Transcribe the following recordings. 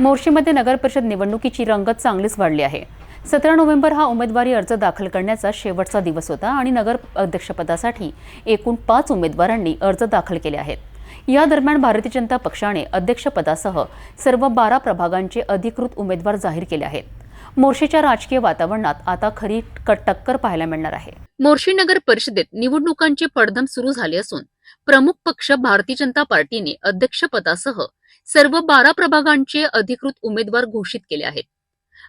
मोर्शीमध्ये नगर परिषद निवडणुकीची रंगत चांगलीच वाढली आहे. सतरा नोव्हेंबर हा उमेदवारी अर्ज दाखल करण्याचा शेवटचा दिवस होता आणि नगर अध्यक्षपदासाठी एकूण पाच उमेदवारांनी अर्ज दाखल केले आहेत. या दरम्यान भारतीय जनता पक्षाने अध्यक्षपदासह सर्व बारा प्रभागांचे अधिकृत उमेदवार जाहीर केले आहेत. मोर्शीच्या राजकीय वातावरणात आता खरी टक्कर पाहायला मिळणार आहे. मोर्शी नगर परिषदेत निवडणुकांचे पडधम सुरू झाले असून प्रमुख पक्ष भारतीय जनता पार्टीने अध्यक्षपदासह सर्व बारा प्रभागांचे अधिकृत उमेदवार घोषित केले आहेत.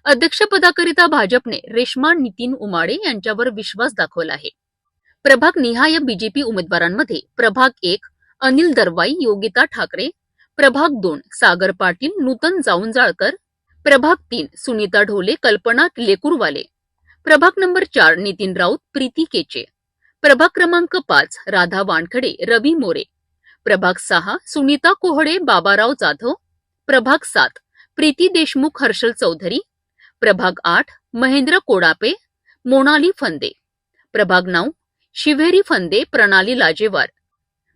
अध्यक्षपदाकरिता भाजपने रेश्मा नितीन उमाडे यांच्यावर विश्वास दाखवला आहे. प्रभाग निहाय बीजेपी उमेदवारांमध्ये प्रभाग एक अनिल दरवाई योगिता ठाकरे प्रभाग दोन सागर पाटील नूतन जाऊनजाळकर प्रभाग तीन सुनीता ढोले कल्पना लेकुरवाले प्रभाग नंबर चार नितीन राऊत प्रीती केचे प्रभाग क्रमांक पाच राधा वानखडे रवी मोरे. प्रभाग सहा सुनीता कोहडे बाबाराव जाधव. प्रभाग सात प्रीती देशमुख हर्षल चौधरी. प्रभाग आठ महेंद्र कोडापे मोनाली फंदे. प्रभाग नऊ शिवेरी फंदे प्रणाली लाजेवार.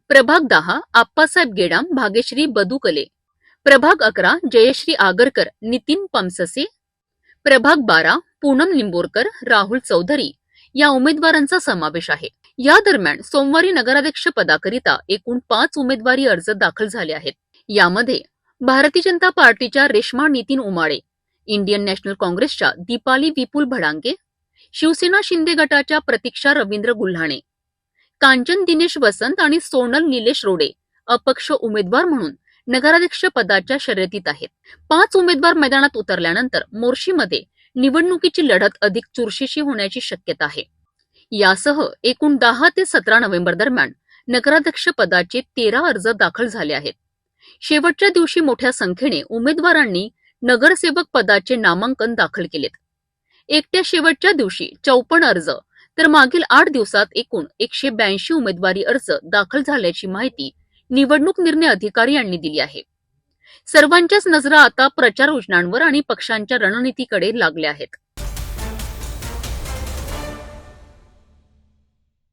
प्रभाग दहा आप्पासाहेब गेडाम भाग्यश्री बदुकले. प्रभाग अकरा जयश्री आगरकर नितीन पमससे. प्रभाग बारा पूनम लिंबोरकर राहुल चौधरी. या उमेदवारांचा समावेश आहे. या दरम्यान सोमवारी नगराध्यक्ष पदाकरिता एकूण पाच उमेदवारी अर्ज दाखल झाले आहेत. यामध्ये भारतीय जनता पार्टीच्या रेश्मा नितीन उमाळे इंडियन नॅशनल काँग्रेसच्या दीपाली विपुल भडांगे शिवसेना शिंदे गटाच्या प्रतीक्षा रवींद्र गुल्हाणे कांचन दिनेश वसंत आणि सोनल निलेश रोडे अपक्ष उमेदवार म्हणून नगराध्यक्ष पदाच्या शर्यतीत आहेत. पाच उमेदवार मैदानात उतरल्यानंतर मोर्शीमध्ये निवडणुकीची लढत अधिक चुरशीशी होण्याची शक्यता आहे. यासह एकूण दहा ते सतरा नोव्हेंबर दरम्यान नगराध्यक्ष पदाचे तेरा अर्ज दाखल झाले आहेत. शेवटच्या दिवशी मोठ्या संख्येने उमेदवारांनी नगरसेवक पदाचे नामांकन दाखल केलेत. एकट्या शेवटच्या दिवशी चौपन्न अर्ज तर मागील आठ दिवसात एकूण एकशे ब्याऐंशी उमेदवारी अर्ज दाखल झाल्याची माहिती निवडणूक निर्णय अधिकारी यांनी दिली आहे. सर्वांच्याच नजरा आता प्रचार योजनांवर आणि पक्षांच्या रणनीतीकडे लागल्या आहेत.